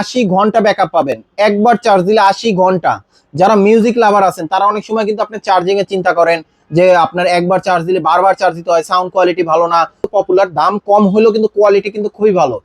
আশি ঘণ্টা ব্যাকআপ পাবেন। একবার চার্জ দিলে আশি ঘণ্টা। যারা মিউজিক লাভার আছেন তারা অনেক সময় কিন্তু আপনি চার্জিং এর চিন্তা করেন যে আপনার একবার চার্জ দিলে বারবার চার্জ দিতে হয় সাউন্ড কোয়ালিটি ভালো না। পপুলার দাম কম হলেও কিন্তু কোয়ালিটি কিন্তু খুবই ভালো।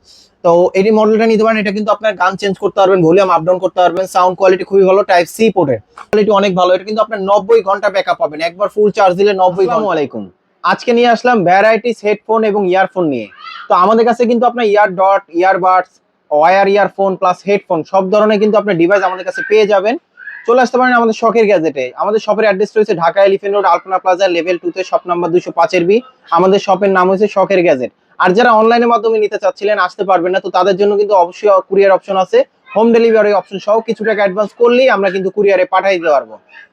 তো এই মডেলটা নিতে পারেন এটা কিন্তু আপনার গান চেঞ্জ করতে পারবেন ভলিউম আপ ডাউন করতে পারবেন সাউন্ড কোয়ালিটি খুবই ভালো টাইপ সি পোর্টের কোয়ালিটি অনেক ভালো এটা কিন্তু আপনার নব্বই ঘণ্টা ব্যাকআপ পাবেন। একবার ফুল চার্জ দিলে নব্বই আলাইকুম। আজকে নিয়ে আসলাম ভ্যারাইটিস হেডফোন এবং ইয়ারফোন নিয়ে। তো আমাদের কাছে কিন্তু আপনার ear dot earbuds or, earphone plus headphone, সব ধরনের কিন্তু আপনার ডিভাইস আমাদের কাছে পেয়ে যাবেন। চলে আসতে পারেন আমাদের শখের গ্যাজেটে আমাদের শপের অ্যাড্রেস রয়েছে Dhaka elephant road Alpana plaza level two তে শপ নাম্বার দুশো পাঁচের বি আমাদের শপের নাম হচ্ছে শখের গ্যাজেট আর যারা অনলাইনের মাধ্যমে নিতে চাচ্ছিলেন, আসতে পারবেন না, তো তাদের জন্য কিন্তু অবশ্যই কুরিয়ার অপশন আছে। হোম ডেলিভারি অপশন সহ কিছু টাকা অ্যাডভান্স করলেই আমরা কিন্তু কুরিয়ারে পাঠিয়ে দিতে পারব।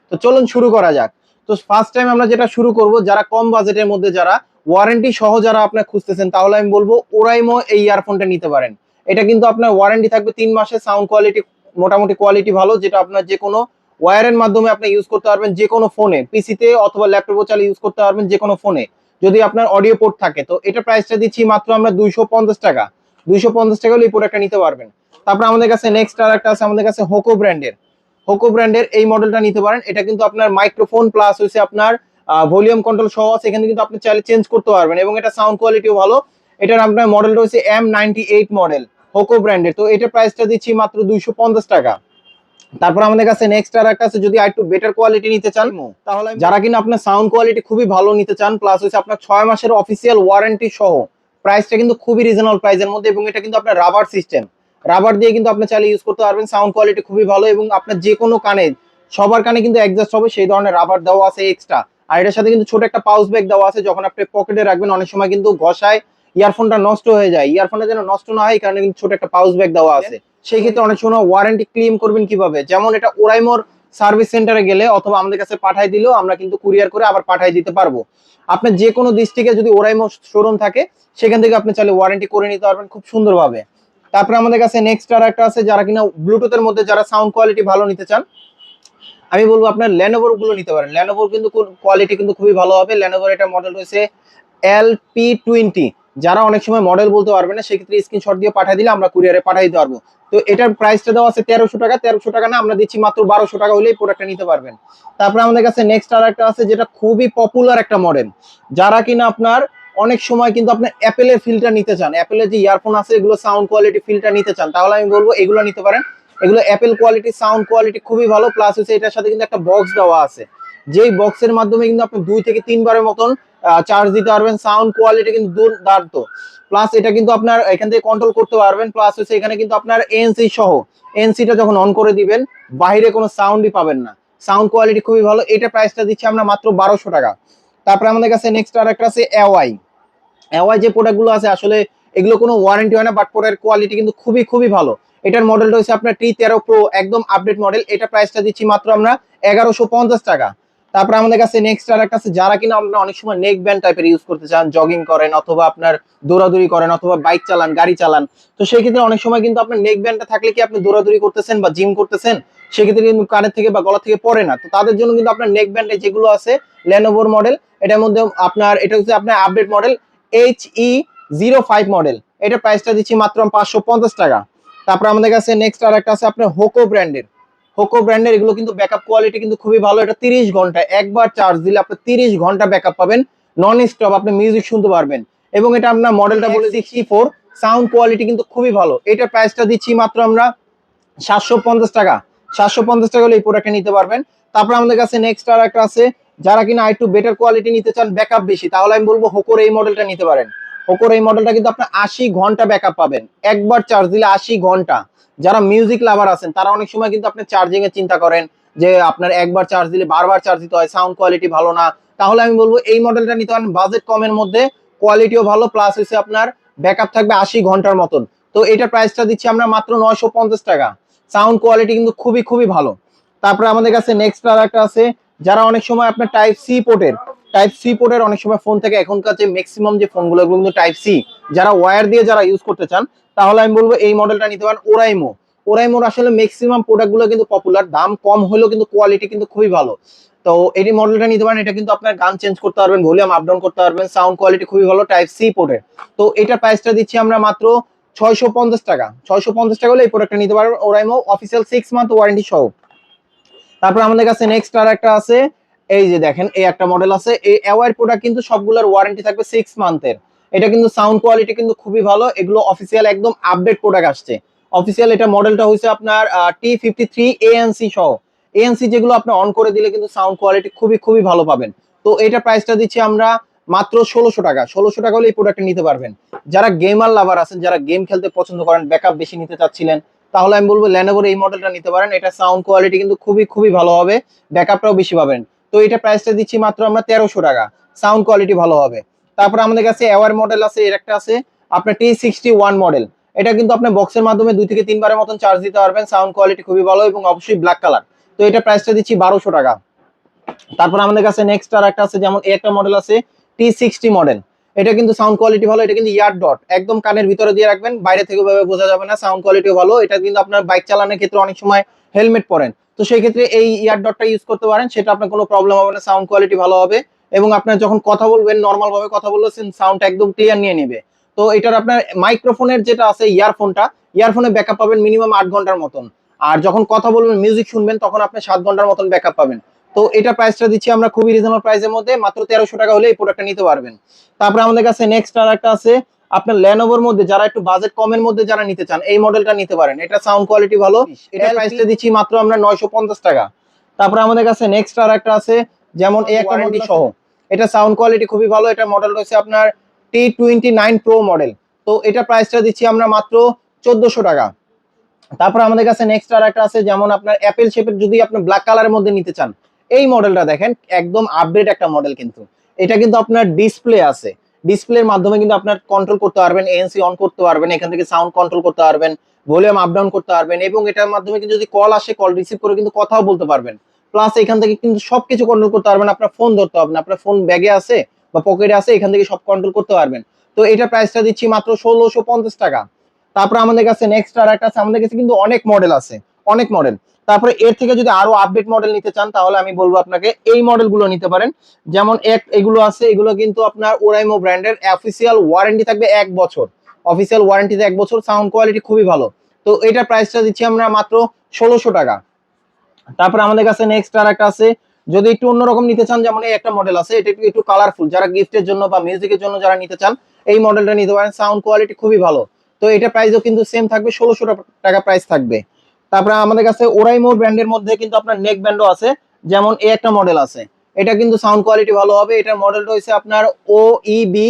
তো চলুন শুরু করা যাক। তো ফার্স্ট টাইম আমরা যেটা শুরু করব, যারা কম বাজেটের মধ্যে যারা ওয়ারেন্টি সহ যারা আপনার খুঁজতেছেন, তাহলে আমি বলব ওরাইমো এই ইয়ারফোনটা নিতে পারেন। এটা কিন্তু আপনার ওয়ারেন্টি থাকবে তিন মাসের সাউন্ড কোয়ালিটি মোটামুটি কোয়ালিটি ভালো, যেটা আপনার যে কোনো ওয়্যারের মাধ্যমে আপনি ইউজ করতে পারবেন যে কোনো ফোনে পিসিতে অথবা ল্যাপটপও চালিয়ে ইউজ করতে পারবেন যে কোনো ফোনে যদি আপনার অডিও পোর্ট থাকে, তো এটা প্রাইসটা দিচ্ছি মাত্র আমরা দুইশো পঞ্চাশ টাকা। দুইশো পঞ্চাশ টাকা হলে এই প্রোডাক্টটা নিতে পারবেন। তারপর আমাদের কাছে নেক্সট আর একটা আছে, আমাদের কাছে হোকো ব্র্যান্ডের হোকো ব্র্যান্ডের এই মডেলটা নিতে পারেন। এটা কিন্তু আপনার মাইক্রোফোন প্লাস হচ্ছে আপনার ভলিউম কন্ট্রোল সহ আছে, এখানে কিন্তু আপনি চাইলে চেঞ্জ করতে পারবেন এবং এটা সাউন্ড কোয়ালিটিও ভালো। এটার আপনার মডেলটা হচ্ছে M ninety eight model Hoco ব্র্যান্ডের তো এটার প্রাইসটা দিচ্ছি মাত্র দুইশো পঞ্চাশ টাকা। তারপর আমাদের কাছে নেক্সট আর একটা আছে যদি আর একটু বেটার কোয়ালিটি নিতে চান তাহলে যারা কিনা আপনার সাউন্ড কোয়ালিটি খুবই ভালো নিতে চান প্লাস হচ্ছে আপনার ছয় মাসের অফিসিয়াল ওয়ারেন্টি সহ প্রাইসটা কিন্তু খুবই রিজনেবল প্রাইসের মধ্যে এবং এটা কিন্তু আপনার রাবার সিস্টেম রাবার দিয়ে কিন্তু আপনি চাইলে ইউজ করতে পারবেন সাউন্ড কোয়ালিটি খুবই ভালো এবং আপনার যে কোনো কানে সবার কানে কিন্তু অ্যাডজাস্ট হবে সেই ধরনের রাবার দেওয়া আছে এক্সট্রা আর এটার সাথে কিন্তু ছোট একটা পাউচ ব্যাগ দেওয়া আছে যখন আপনি পকেটে রাখবেন অনেক সময় কিন্তু ঘষায় ইয়ারফোনটা নষ্ট হয়ে যায় ইয়ারফোনটা যেন নষ্ট না হয় কারণে কিন্তু ছোট একটা পাউচ ব্যাগ দেওয়া আছে। সেই ক্ষেত্রে অনেক সময় ওয়ারেন্টি ক্লেম করবেন কীভাবে? যেমন এটা ওরাইমোর সার্ভিস সেন্টারে গেলে অথবা আমাদের কাছে পাঠাই দিলেও আমরা কিন্তু কুরিয়ার করে আবার পাঠাই দিতে পারব। আপনার যে কোনো ডিস্ট্রিক্টে যদি ওরাইমো শোরুম থাকে, সেখান থেকে আপনি চাইলে ওয়ারেন্টি করে নিতে পারবেন খুব সুন্দরভাবে। তারপরে আমাদের কাছে নেক্সট আর একটা আছে, যারা কিনা ব্লুটুথের মধ্যে যারা সাউন্ড কোয়ালিটি ভালো নিতে চান, আমি বলব আপনার ল্যানোভোরগুলো নিতে পারেন। ল্যানোভোর কিন্তু কোয়ালিটি কিন্তু খুবই ভালো হবে। ল্যানোভোর এটা মডেল রয়েছে এল পি টোয়েন্টি যারা অনেক সময় মডেল বলতে পারবে না, সেক্ষেত্রে স্ক্রিনশট দিয়ে পাঠিয়ে দিলে আমরা কুরিয়ারে পাঠিয়ে দিতে পারব। তো এটার প্রাইসটা দেওয়া আছে তেরোশো টাকা তেরোশো টাকা না, আমরা দিচ্ছি মাত্র বারোশো টাকা হলেই প্রোডাক্টটা নিতে পারবেন। তারপরে আমাদের কাছে নেক্সট আর একটা আছে, যেটা খুবই পপুলার একটা মডেল যারা কিনা আপনার অনেক সময় কিন্তু আপনার অ্যাপেলের ফিলটা নিতে চান অ্যাপেলের যে ইয়ারফোন আছে, এগুলো সাউন্ড কোয়ালিটি ফিলটা নিতে চান, তাহলে আমি বলব এগুলো নিতে পারেন। এগুলো অ্যাপেল কোয়ালিটি সাউন্ড কোয়ালিটি খুবই ভালো প্লাস হচ্ছে এটার সাথে কিন্তু একটা বক্স দেওয়া আছে। যেই বক্সের মাধ্যমে কিন্তু আপনি দুই থেকে তিনবারের মতন চার্জ দিতে পারবেন সাউন্ড কোয়ালিটি কিন্তু দুর্দান্ত। প্লাস এটা কিন্তু আপনার এখান থেকে কন্ট্রোল করতে পারবেন প্লাস হচ্ছে এখানে কিন্তু আপনার এনসি সহ এনসিটা যখন অন করে দিবেন, বাইরে কোনো সাউন্ডই পাবেন না। সাউন্ড কোয়ালিটি খুবই ভালো, এটা প্রাইসটা দিচ্ছি আমরা মাত্র বারোশো টাকা। তারপরে আমাদের কাছে নেক্সট আর একটা আছে এওয়াই এওয়াই যে প্রোডাক্টগুলো আছে, আসলে এগুলো কোনো ওয়ারেন্টি হয় না বাট প্রোডাক্টের কোয়ালিটি কিন্তু খুবই খুবই ভালো। এটার মডেলটা হচ্ছে আপনার টি তেরো প্রো একদম আপডেট মডেল এটা প্রাইসটা দিচ্ছি মাত্র আমরা এগারোশো টাকা। তারপরে আমাদের কাছে নেক্সট আর একটা আছে, যারা কিনা আপনার অনেক সময় নেক ব্যান্ড টাইপের ইউজ করতে চান জগিং করেন অথবা আপনার দৌড়াদৌড়ি করেন অথবা বাইক চালান, গাড়ি চালান, তো সেই ক্ষেত্রে অনেক সময় কিন্তু আপনার নেক ব্যান্ডটা থাকলে কি আপনি দৌড়াদৌড়ি করতেছেন বা জিম করতেছেন? সেক্ষেত্রে কিন্তু কানের থেকে বা গলা থেকে পড়ে না, তো তাদের জন্য কিন্তু আপনার নেক ব্যান্ডে যেগুলো আছে ল্যানোভোর মডেল এটার মধ্যে আপনার, এটা হচ্ছে আপনার update model H E zero five model এটা প্রাইসটা দিচ্ছি মাত্র পাঁচশো পঞ্চাশ টাকা। তারপর আমাদের কাছে নেক্সট আর একটা আছে, আপনার হোকো ব্র্যান্ডের হোকো ব্র্যান্ডের এগুলো কিন্তু ব্যাকআপ কোয়ালিটি কিন্তু খুবই ভালো। এটা তিরিশ ঘণ্টা একবার চার্জ দিলে আপনি তিরিশ ঘণ্টা ব্যাকআপ পাবেন। নন স্টপ আপনি মিউজিক শুনতে পারবেন। এবং এটা আপনার মডেলটা বলে দিচ্ছি ফোর সাউন্ড কোয়ালিটি কিন্তু খুবই ভালো। এটার প্রাইসটা দিচ্ছি মাত্র আমরা সাতশো পঞ্চাশ টাকা। সাতশো পঞ্চাশ টাকা হলে এই প্রোডাক্টটা নিতে পারবেন। তারপর আমাদের কাছে নেক্সট আর একটা আছে। যারা কিনা একটু বেটার কোয়ালিটি নিতে চান ব্যাকআপ বেশি তাহলে আমি বলব হোকোর এই মডেলটা নিতে পারেন। হোকোর এই মডেলটা কিন্তু আপনার আশি ঘণ্টা ব্যাকআপ পাবেন। একবার চার্জ দিলে আশি ঘণ্টা। যারা মিউজিক লাভার আছেন, তারা অনেক সময় কিন্তু আপনি চার্জিং এর চিন্তা করেন যে আপনার একবার চার্জ দিলে বারবার চার্জ দিতে হয় সাউন্ড কোয়ালিটি ভালো না। তাহলে আমি বলব, এই মডেলটা নিতে পারেন বাজেট কমের মধ্যে কোয়ালিটিও ভালো প্লাস হচ্ছে আপনার ব্যাকআপ থাকবে আশি ঘণ্টার মতন। তো এটার প্রাইসটা দিচ্ছি আমরা মাত্র নয়শো পঞ্চাশ টাকা। সাউন্ড কোয়ালিটি কিন্তু খুবই খুবই ভালো। তারপরে আমাদের কাছে নেক্সট আর একটা আছে, যারা অনেক সময় আপনার টাইপ সি পোর্টের টাইপ সি পোর্টের অনেক সময় ফোন থেকে এখনকার যে ম্যাক্সিমাম যে ফোনগুলো এগুলো কিন্তু টাইপ সি যারা ওয়্যার দিয়ে যারা ইউজ করতে চান, তাহলে আমি বলব এই মডেলটা নিতে পারেন ওরাইমো ওরাইমোর আসলে ম্যাক্সিমাম প্রোডাক্টগুলো কিন্তু পপুলার দাম কম হলেও কিন্তু কোয়ালিটি কিন্তু খুবই ভালো। তো এই মডেলটা নিতে পারেন, এটা কিন্তু আপনার গান চেঞ্জ করতে পারবেন ভলিউম আপ ডাউন করতে পারবেন সাউন্ড কোয়ালিটি খুবই ভালো টাইপ সি পোর্টের তো এটার প্রাইসটা দিচ্ছি আমরা মাত্র ছয়শো পঞ্চাশ টাকা। ছয়শো পঞ্চাশ টাকা হলে এই প্রোডাক্টটা নিতে পারবেন Oraimo official six month warranty সহ। তারপর আমাদের কাছে নেক্সট আর একটা আছে এই যে দেখেন, এই একটা মডেল আছে। এই অ্যাওয়ার প্রোডাক্ট কিন্তু সবগুলোর ওয়ারেন্টি থাকবে সিক্স মান্থের এটা কিন্তু সাউন্ড কোয়ালিটি কিন্তু খুবই ভালো। এগুলো অফিসিয়াল একদম আপডেট প্রোডাক্ট আসছে। অফিসিয়াল এটা মডেলটা হচ্ছে আপনার টি ফিফটি থ্রি এএনসি সহ। এএনসি যেগুলো আপনি অন করে দিলে কিন্তু সাউন্ড কোয়ালিটি খুবই খুবই ভালো পাবেন। তো এটা প্রাইসটা দিচ্ছি আমরা মাত্র ষোলোশো টাকা। ষোলোশো টাকা হলে এই প্রোডাক্টটা নিতে পারবেন। যারা গেমার লাভার আছেন, যারা গেম খেলতে পছন্দ করেন ব্যাকআপ বেশি নিতে চাচ্ছিলেন, তাহলে আমি বলব ল্যানোভোর এই মডেলটা নিতে পারেন। এটা সাউন্ড কোয়ালিটি কিন্তু খুবই খুবই ভালো হবে। ব্যাকআপটাও বেশি পাবেন। তো এটা প্রাইসটা দিচ্ছি মাত্র আমরা তেরোশো টাকা। সাউন্ড কোয়ালিটি ভালো হবে। তারপর আমাদের কাছে অ্যাওয়ার মডেল আছে, এর একটা আছে, আপনার টি সিক্সটি ওয়ান মডেল এটা কিন্তু আপনার বক্সের মাধ্যমে দুই থেকে তিনবারের মতন চার্জ দিতে পারবেন। সাউন্ড কোয়ালিটি খুবই ভালো এবং অবশ্যই ব্ল্যাক কালার তো এটা প্রাইসটা দিচ্ছি বারোশো টাকা। তারপর আমাদের কাছে নেক্সট আর একটা আছে, যেমন একটা মডেল আছে টি সিক্সটি মডেল এটা কিন্তু সাউন্ড কোয়ালিটি ভালো, এটা কিন্তু ইয়ার ডট একদম কানের ভিতরে দিয়ে রাখবেন, বাইরে থেকে বোঝা যাবে না সাউন্ড কোয়ালিটি ভালো। এটা কিন্তু আপনার বাইক চালানোর ক্ষেত্রে অনেক সময় হেলমেট পরেন। তো সেই ক্ষেত্রে এই ইয়ার ডটটা ইউজ করতে পারেন, সেটা আপনার কোনো প্রবলেম হবে না সাউন্ড কোয়ালিটি ভালো হবে। এবং আপনার যখন কথা বলবেন নর্মাল ভাবে কথা বললেন সাউন্ড একদম ক্লিয়ার নিয়ে নেবে। তো এটার আপনার মাইক্রোফোনের যেটা আছে ইয়ারফোনটা ইয়ারফোনে ব্যাকআপ পাবেন মিনিমাম আট ঘণ্টার মতন। আর যখন কথা বলবেন মিউজিক শুনবেন, তখন আপনি সাত ঘণ্টার মতন ব্যাকআপ পাবেন। তো এটা প্রাইসটা দিচ্ছি আমরা খুবই রিজনেবল প্রাইসের মধ্যে, মাত্র তেরোশো টাকা হলে এই প্রোডাক্টটা নিতে পারবেন। তারপরে আমাদের কাছে নেক্সট আর একটা আছে আপনার ল্যানোভোর মধ্যে যারা একটু বাজেট কমের মধ্যে যারা নিতে চান এই মডেলটা নিতে পারেন। এটা সাউন্ড কোয়ালিটি ভালো। এটা প্রাইসটা দিচ্ছি মাত্র আমরা নয়শো পঞ্চাশ টাকা। তারপরে আমাদের কাছে নেক্সট আর একটা আছে যেমন এই একটা মডেল সহ। এটা সাউন্ড কোয়ালিটি খুবই ভালো। এটা মডেল রয়েছে আপনার T twenty nine pro model তো এটা প্রাইসটা দিচ্ছি আমরা মাত্র চোদ্দশো টাকা। তারপর আমাদের কাছে নেক্সট আর একটা আছে যেমন আপনার অ্যাপেল শেপের যদি আপনি ব্ল্যাক কালারের মধ্যে নিতে চান এই মডেলটা দেখেন একদম আপডেট একটা মডেল কিন্তু। এটা কিন্তু আপনার ডিসপ্লে আছে। ডিসপ্লের মাধ্যমে কিন্তু আপনার কন্ট্রোল করতে পারবেন এএনসি অন করতে পারবেন, এখান থেকে সাউন্ড কন্ট্রোল করতে পারবেন ভলিউম আপ ডাউন করতে পারবেন এবং এটার মাধ্যমে কিন্তু যদি কল আসে কল রিসিভ করে কিন্তু কথাও বলতে পারবেন। প্লাস এখান থেকে কিন্তু সবকিছু কন্ট্রোল করতে পারবেন, আপনার ফোন ধরতে হবে না, আপনার ফোন ব্যাগে আছে বা পকেটে আছে, এখান থেকে সব কন্ট্রোল করতে পারবেন। তো এটা প্রাইসটা দিচ্ছি মাত্র ষোলোশো পঞ্চাশ টাকা। তারপর আমাদের কাছে নেক্সট আর একটা আছে, আমাদের কাছে কিন্তু অনেক মডেল আছে, অনেক মডেল তারপরে এর থেকে যদি আরও আপডেট মডেল নিতে চান, তাহলে আমি বলব আপনাকে এই মডেলগুলো নিতে পারেন। যেমন এক এগুলো আছে, এগুলো কিন্তু আপনার ওরাইমো ব্র্যান্ডের অফিসিয়াল ওয়ারেন্টি থাকবে এক বছর। অফিসিয়াল ওয়ারেন্টিতে এক বছর সাউন্ড কোয়ালিটি খুবই ভালো। তো এটা প্রাইসটা দিচ্ছি আমরা মাত্র ষোলোশো টাকা। তারপর আমাদের কাছে নেক্সট আর একটা আছে। যদি একটু অন্যরকম নিতে চান, যেমন এই একটা মডেল আছে, এটা একটু কালারফুল যারা গিফটের জন্য বা মিউজিকের জন্য যারা নিতে চান, এই মডেলটা নিতে পারেন। সাউন্ড কোয়ালিটি খুবই ভালো। তো এটা প্রাইসও কিন্তু সেম থাকবে, ষোলোশো টাকা প্রাইস থাকবে। তারপরে আমাদের কাছে ওরাইমো ব্র্যান্ডের মধ্যে কিন্তু আপনার নেক ব্যান্ডও আছে, যেমন এই একটা মডেল আছে। এটা কিন্তু সাউন্ড কোয়ালিটি ভালো হবে, এটার মডেলটা হচ্ছে আপনার O E B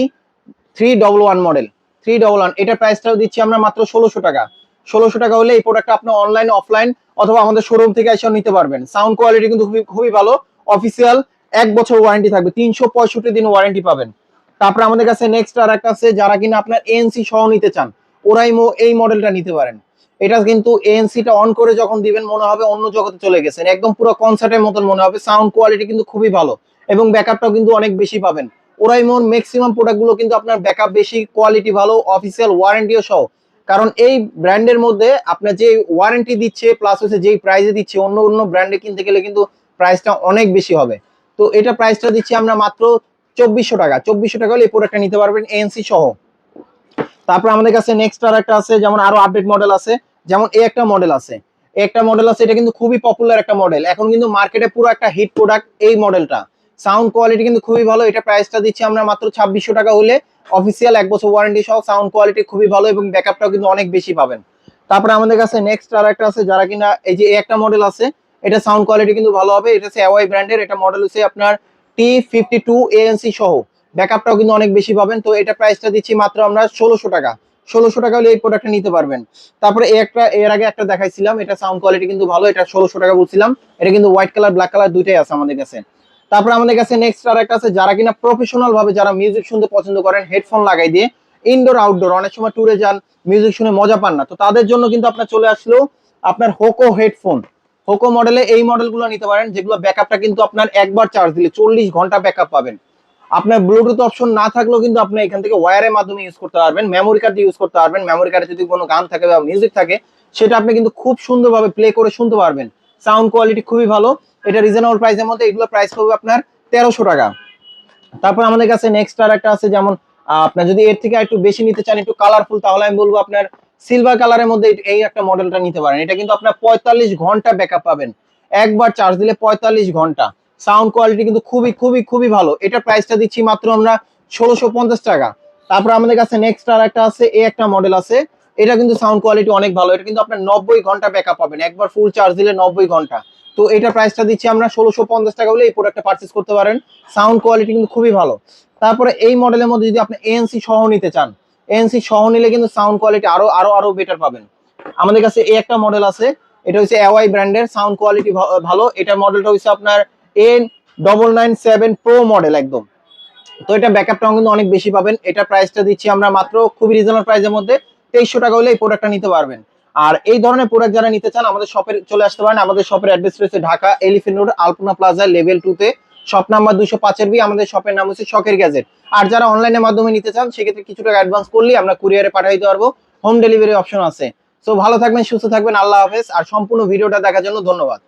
three double one model three double one এটার প্রাইসটাও দিচ্ছি আমরা মাত্র ষোলোশো টাকা। ষোলোশো টাকা হলে এই প্রোডাক্টটা আপনি অনলাইন অফলাইন অথবা আমাদের শোরুম থেকে এসেও নিতে পারবেন। সাউন্ড কোয়ালিটি কিন্তু খুবই খুবই ভালো অফিসিয়াল এক বছর ওয়ারেন্টি থাকবে, তিনশো পঁয়ষট্টি দিন ওয়ারেন্টি পাবেন। তারপরে আমাদের কাছে নেক্সট আর একটা আছে, যারা কিনা আপনার এএনসি সহ নিতে চান ওরাইমো এই মডেলটা নিতে পারেন। এটা কিন্তু এএনসিটা অন করে যখন দিবেন, মনে হবে অন্য জগতে চলে গেছেন। একদম পুরো কনসার্টের মতন মনে হবে। সাউন্ড কোয়ালিটি কিন্তু খুবই ভালো এবং ব্যাকআপটাও কিন্তু অনেক বেশি পাবেন। ওরাইমোর ম্যাক্সিমাম প্রোডাক্টগুলো কিন্তু আপনার ব্যাকআপ বেশি কোয়ালিটি ভালো অফিসিয়াল ওয়ারেন্টিও সহ। কারণ এই ব্র্যান্ডের মধ্যে আপনার যে ওয়ারেন্টি দিচ্ছে প্লাস হচ্ছে যেই প্রাইসে দিচ্ছে, অন্য অন্য ব্র্যান্ডে কিনতে গেলে কিন্তু প্রাইসটা অনেক বেশি হবে। তো এটা প্রাইসটা দিচ্ছি আমরা মাত্র চব্বিশশো টাকা। চব্বিশশো টাকা হলে এই প্রোডাক্টটা নিতে পারবেন এএনসি সহ। তারপর আমাদের কাছে নেক্সট আর একটা আছে, যেমন আরও আপডেট মডেল আছে। যেমন এই একটা মডেল আছে। একটা মডেল আছে, এটা কিন্তু খুবই পপুলার একটা মডেল এখন কিন্তু মার্কেটে পুরো একটা হিট প্রোডাক্ট এই মডেলটা সাউন্ড কোয়ালিটি কিন্তু খুবই ভালো, এটা প্রাইসটা দিচ্ছি আমরা মাত্র ছাব্বিশশো টাকা হলে। অফিসিয়াল এক বছর ওয়ারেন্টি সহ সাউন্ড কোয়ালিটি খুবই ভালো এবং ব্যাকআপটাও কিন্তু অনেক বেশি পাবেন। তারপরে আমাদের কাছে নেক্সট আর একটা আছে, যারা কিনা এই যে একটা মডেল আছে, এটা সাউন্ড কোয়ালিটি কিন্তু ভালো হবে। এটা হচ্ছে অ্যাওয়াই ব্র্যান্ডের এটা মডেল হচ্ছে আপনার টি ফিফটি টু এএনসি সহ। ব্যাকআপটাও কিন্তু অনেক বেশি পাবেন। তো এটা প্রাইসটা দিচ্ছি মাত্র আমরা ষোলোশো টাকা। ষোলোশো টাকা হলে এই প্রোডাক্টটা নিতে পারবেন। তারপরে এই একটা, এর আগে একটা দেখাইছিলাম, এটা সাউন্ড কোয়ালিটি কিন্তু ভালো, এটা ষোলোশো টাকা বলছিলাম। এটা কিন্তু হোয়াইট কালার ব্ল্যাক কালার দুইটাই আছে আমাদের কাছে। তারপরে আমাদের কাছে নেক্সট আর একটা আছে, যারা কিনা প্রফেশনাল ভাবে যারা মিউজিক শুনতে পছন্দ করেন হেডফোন লাগাই দিয়ে ইনডোর আউটডোর অনেক সময় ট্যুরে যান মিউজিক শুনে মজা পান না। তো তাদের জন্য কিন্তু আপনার চলে আসলো আপনার হোকো হেডফোন হোকো মডেলে এই মডেলগুলো নিতে পারেন, যেগুলো ব্যাকআপটা কিন্তু আপনার একবার চার্জ দিলে চল্লিশ ঘণ্টা ব্যাকআপ পাবেন। আপনার ব্লুটুথ অপশন না থাকলেও কিন্তু আপনি এখান থেকে ওয়্যারের মাধ্যমে ইউজ করতে পারবেন মেমোরি কার্ড ইউজ করতে পারবেন মেমোরি কার্ডে যদি কোনো গান থাকে বা মিউজিক থাকে, সেটা আপনি কিন্তু খুব সুন্দরভাবে প্লে করে শুনতে পারবেন। সাউন্ড কোয়ালিটি খুবই ভালো, এটা রিজনেবল প্রাইসের মধ্যে এগুলো প্রাইস পাবে আপনার তেরোশো টাকা। তারপর আমাদের কাছে নেক্সট আর একটা আছে, যেমন আপনার যদি এর থেকে একটু বেশি নিতে চান, একটু কালারফুল তাহলে আমি বলব আপনার সিলভার কালারের মধ্যে এই একটা মডেলটা নিতে পারেন। এটা কিন্তু আপনার পঁয়তাল্লিশ ঘণ্টা ব্যাকআপ পাবেন। একবার চার্জ দিলে পঁয়তাল্লিশ ঘণ্টা। সাউন্ড কোয়ালিটি কিন্তু খুবই খুবই খুবই ভালো। এটার প্রাইসটা দিচ্ছি মাত্র আমরা ষোলোশো টাকা। তারপর আমাদের কাছে নেক্সট আর একটা আছে, এ একটা মডেল আছে। এটা কিন্তু সাউন্ড কোয়ালিটি অনেক ভালো। এটা কিন্তু আপনার নব্বই ঘণ্টা ব্যাকআপ পাবেন। একবার ফুল চার্জ দিলে নব্বই ঘণ্টা। তো এটার প্রাইসটা দিচ্ছি আমরা ষোলোশো পঞ্চাশ টাকা হলে এই প্রোডাক্টটা পারচেস করতে পারেন। সাউন্ড কোয়ালিটি কিন্তু খুবই ভালো। তারপরে এই মডেলের মধ্যে যদি আপনি এএনসি সহ নিতে চান এএনসি সহ নিলে কিন্তু সাউন্ড কোয়ালিটি আরও আরও আরও বেটার পাবেন। আমাদের কাছে এই একটা মডেল আছে। এটা হচ্ছে এওয়াই ব্র্যান্ডের সাউন্ড কোয়ালিটি ভালো। এটার মডেলটা হচ্ছে আপনার N double nine seven pro model একদম। তো এটা ব্যাকআপটাও কিন্তু অনেক বেশি পাবেন। এটা প্রাইসটা দিচ্ছি আমরা মাত্র খুবই রিজনেবল প্রাইসের মধ্যে তেইশশো টাকা হলে এই প্রোডাক্টটা নিতে পারবেন। আর এই ধরনের প্রোডাক্ট যারা নিতে চান, আমাদের শপে চলে আসতে পারেন। আমাদের শপের অ্যাড্রেস রয়েছে Dhaka elephant road Alpana plaza level two তে। শপ নাম্বার দুশো পাঁচের বি, আমাদের শপের নাম হচ্ছে শখের গ্যাজেট আর যারা অনলাইনের মাধ্যমে নিতে চান, সেক্ষেত্রে কিছু টাকা অ্যাডভান্স করলে আমরা কুরিয়ারে পাঠিয়ে দিতে পারব। হোম ডেলিভারি অপশন আছে। সো ভালো থাকবেন, সুস্থ থাকবেন, আল্লাহ হাফেজ। আর সম্পূর্ণ ভিডিওটা দেখার জন্য ধন্যবাদ।